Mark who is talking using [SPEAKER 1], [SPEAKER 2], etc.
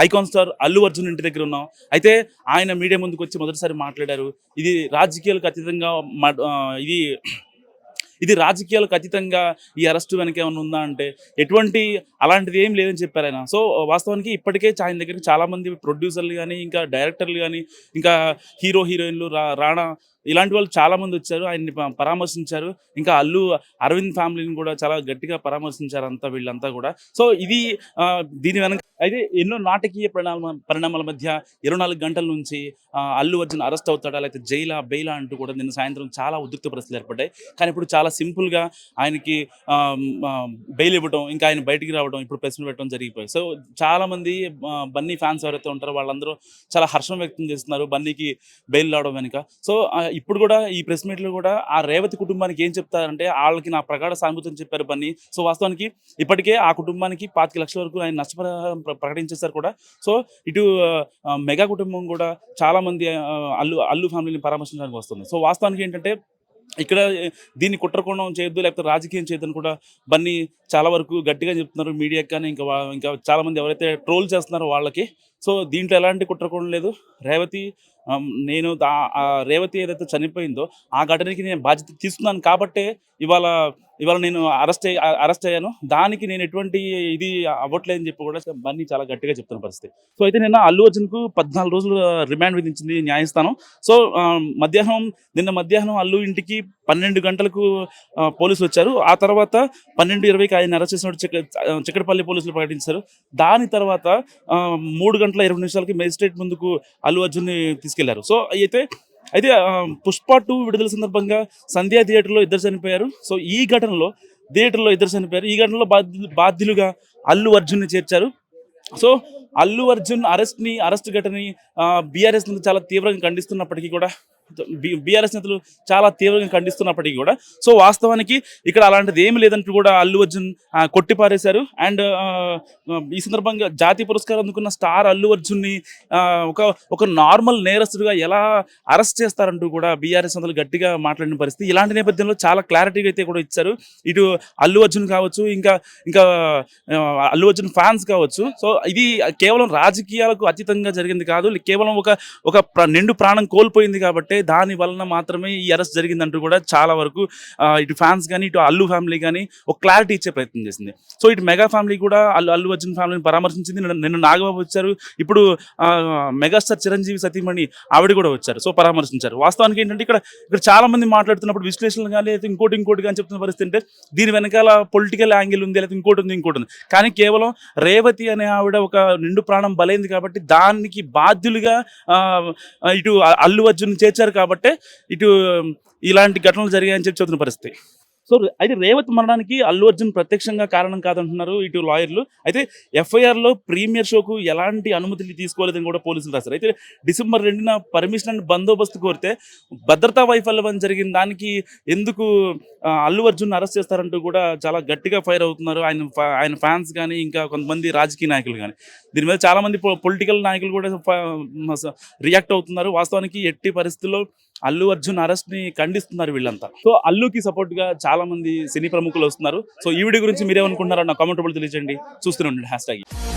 [SPEAKER 1] Icon star Allu Arjun ఇంటి దగ్గర ఉన్నాం. అయితే ఆయన మీడియా ముందుకు వచ్చి మొదటిసారి మాట్లాడారు. ఇది రాజకీయాలకు అతీతంగా మా- ఇది ఇది రాజకీయాలకు అతీతంగా ఈ అరెస్టు వెనక ఏమైనా ఉందా అంటే ఎటువంటి అలాంటిది ఏం లేదని చెప్పారు ఆయన. సో వాస్తవానికి ఇప్పటికే ఆయన దగ్గరికి చాలామంది ప్రొడ్యూసర్లు కానీ ఇంకా డైరెక్టర్లు కానీ ఇంకా హీరో హీరోయిన్లు రా రాణా ఇలాంటి వాళ్ళు చాలా మంది వచ్చారు ఆయన్ని పరామర్శించారు. ఇంకా అల్లు అరవింద్ ఫ్యామిలీని కూడా చాలా గట్టిగా పరామర్శించారు అంతా వీళ్ళంతా కూడా. సో ఇది దీని వెనక అయితే ఎన్నో నాటకీయ పరిణామ పరిణామాల మధ్య ఇరవై నాలుగు గంటల నుంచి ఆ, అల్లు అర్జున్ అరెస్ట్ అవుతాడా లేకపోతే జైలా బెయిలా అంటూ కూడా నిన్న సాయంత్రం చాలా ఉద్రిక్త పరిస్థితులు ఏర్పడ్డాయి. కానీ ఇప్పుడు చాలా సింపుల్గా ఆయనకి ఆ, బెయిల్ ఇవ్వడం ఇంకా ఆయన బయటికి రావడం ఇప్పుడు ప్రెస్ పెట్టడం జరిగిపోయి సో చాలా మంది బన్నీ ఫ్యాన్స్ ఎవరైతే ఉంటారో వాళ్ళందరూ చాలా హర్షం వ్యక్తం చేస్తున్నారు బన్నీకి బెయిల్ రావడం వెనుక. సో ఇప్పుడు కూడా ఈ ప్రెస్ మీట్లో కూడా ఆ రేవతి కుటుంబానికి ఏం చెప్తారంటే వాళ్ళకి నా ప్రగాఢ సానుభూతిని చెప్పారు పని సో వాస్తవానికి ఇప్పటికే ఆ కుటుంబానికి పాతిక లక్షల వరకు ఆయన నష్టపరిహారం ప్రకటించేశారు కూడా. సో ఇటు మెగా కుటుంబం కూడా చాలా మంది అల్లు అల్లు ఫ్యామిలీని పరామర్శించడానికి వస్తుంది. సో వాస్తవానికి ఏంటంటే ఇక్కడ దీన్ని కుట్రకోణం చేయొద్దు లేకపోతే రాజకీయం చేయొద్దని కూడా బన్నీ చాలా వరకు గట్టిగా చెప్తున్నారు మీడియాకి కానీ ఇంకా ఇంకా చాలామంది ఎవరైతే ట్రోల్ చేస్తున్నారో వాళ్ళకి. సో దీంట్లో ఎలాంటి కుట్రకోణం లేదు. రేవతి నేను దా- రేవతి ఏదైతే చనిపోయిందో ఆ ఘటనకి నేను బాధ్యత తీసుకున్నాను కాబట్టే ఇవాళ ఇవాళ నేను అరెస్ట్ అరెస్ట్ అయ్యాను. దానికి నేను ఎటువంటి ఇది అవ్వట్లేదని చెప్పి కూడా బన్నీ చాలా గట్టిగా చెప్తున్న పరిస్థితి. సో అయితే నేను అల్లు అర్జున్కు పద్నాలుగు రోజులు రిమాండ్ విధించింది న్యాయస్థానం. సో మధ్యాహ్నం నిన్న మధ్యాహ్నం అల్లు ఇంటికి పన్నెండు గంటలకు పోలీసులు వచ్చారు. ఆ తర్వాత పన్నెండు ఇరవైకి ఆయన అరెస్ట్ చేసినట్టు చిక్క చిక్కడపల్లి పోలీసులు ప్రకటించారు. దాని తర్వాత ఆ, మూడు గంటల ఇరవై నిమిషాలకి మెజిస్ట్రేట్ ముందుకు అల్లు అర్జున్ని తీసుకెళ్ళారు. సో అయితే అయితే పుష్ప టూ విడుదల సందర్భంగా సంధ్యా థియేటర్లో ఇద్దరు చనిపోయారు. సో ఈ ఘటనలో థియేటర్లో ఇద్దరు చనిపోయారు. ఈ ఘటనలో బాధ్యు బాధ్యులుగా అల్లు అర్జున్ని చేర్చారు. సో అల్లు అర్జున్ అరెస్ట్ని అరెస్ట్ ఘటనని బీఆర్ఎస్ చాలా తీవ్రంగా ఖండిస్తున్నప్పటికీ కూడా బీఆర్ఎస్ నేతలు చాలా తీవ్రంగా ఖండిస్తున్నప్పటికీ కూడా. సో వాస్తవానికి ఇక్కడ అలాంటిది ఏమి లేదంటూ కూడా అల్లు అర్జున్ కొట్టిపారేశారు. అండ్ ఈ సందర్భంగా జాతీయ పురస్కారం అందుకున్న స్టార్ అల్లు అర్జున్ని ఒక ఒక నార్మల్ నేరస్తుడిగా ఎలా అరెస్ట్ చేస్తారంటూ కూడా బీఆర్ఎస్ నేతలు గట్టిగా మాట్లాడిన పరిస్థితి. ఇలాంటి నేపథ్యంలో చాలా క్లారిటీగా అయితే కూడా ఇచ్చారు. ఇటు అల్లు అర్జున్ కావచ్చు ఇంకా ఇంకా అల్లు అర్జున్ ఫ్యాన్స్ కావచ్చు. సో ఇది కేవలం రాజకీయాలకు అతీతంగా జరిగింది కాదు. కేవలం ఒక ఒక నిండు ప్రాణం కోల్పోయింది కాబట్టి దాని వలన మాత్రమే ఈ అరెస్ట్ జరిగిందంటూ కూడా చాలా వరకు ఇటు ఫ్యాన్స్ కానీ ఇటు అల్లు ఫ్యామిలీ కానీ ఒక క్లారిటీ ఇచ్చే ప్రయత్నం చేసింది. సో ఇటు మెగా ఫ్యామిలీ కూడా అల్లు అల్లు అర్జున్ ఫ్యామిలీని పరామర్శించింది. నిన్న నాగబాబు వచ్చారు. ఇప్పుడు మెగాస్టార్ చిరంజీవి సతీమణి ఆవిడ కూడా వచ్చారు. సో పరామర్శించారు. వాస్తవానికి ఏంటంటే ఇక్కడ ఇక్కడ చాలా మంది మాట్లాడుతున్నప్పుడు విశ్లేషణలు కానీ లేదా ఇంకోటి ఇంకోటి కానీ చెప్తున్న పరిస్థితి అంటే దీని వెనకాల పొలిటికల్ యాంగిల్ ఉంది లేదా ఇంకోటి ఉంది ఇంకోటి ఉంది. కానీ కేవలం రేవతి అనే ఆవిడ ఒక నిండు ప్రాణం బలైంది కాబట్టి దానికి బాధ్యులుగా ఇటు అల్లు అర్జున్ చేర్చారు కాబట్టి ఇటు ఇలాంటి ఘటనలు జరిగాయని చెప్పి చెబుతున్న పరిస్థితి. సో అయితే రేవత్ మరణానికి అల్లు అర్జున్ ప్రత్యక్షంగా కారణం కాదంటున్నారు ఇటు లాయర్లు. అయితే ఎఫ్ఐఆర్లో ప్రీమియర్ షోకు ఎలాంటి అనుమతులు తీసుకోలేదని కూడా పోలీసులు రాశారు. అయితే డిసెంబర్ రెండున పర్మిషన్ అండ్ బందోబస్తు కోరితే భద్రతా వైఫల్యం జరిగిన దానికి ఎందుకు అల్లు అర్జున్ అరెస్ట్ చేస్తారంటూ కూడా చాలా గట్టిగా ఫైర్ అవుతున్నారు. ఆయన ఫా- ఆయన ఫ్యాన్స్ కానీ ఇంకా కొంతమంది రాజకీయ నాయకులు కానీ దీని మీద చాలామంది పొలిటికల్ నాయకులు కూడా రియాక్ట్ అవుతున్నారు. వాస్తవానికి ఎట్టి పరిస్థితుల్లో అల్లు అర్జున్ అరెస్ట్ని ఖండిస్తున్నారు వీళ్ళంతా. సో అల్లుకి సపోర్ట్గా చాలా మంది సినీ ప్రముఖులు వస్తున్నారు. సో ఈ వీడియో గురించి మీరేమనుకుంటున్నారో నా కామెంట్ తెలియజేయండి. చూస్తూనే ఉండండి. Hash tag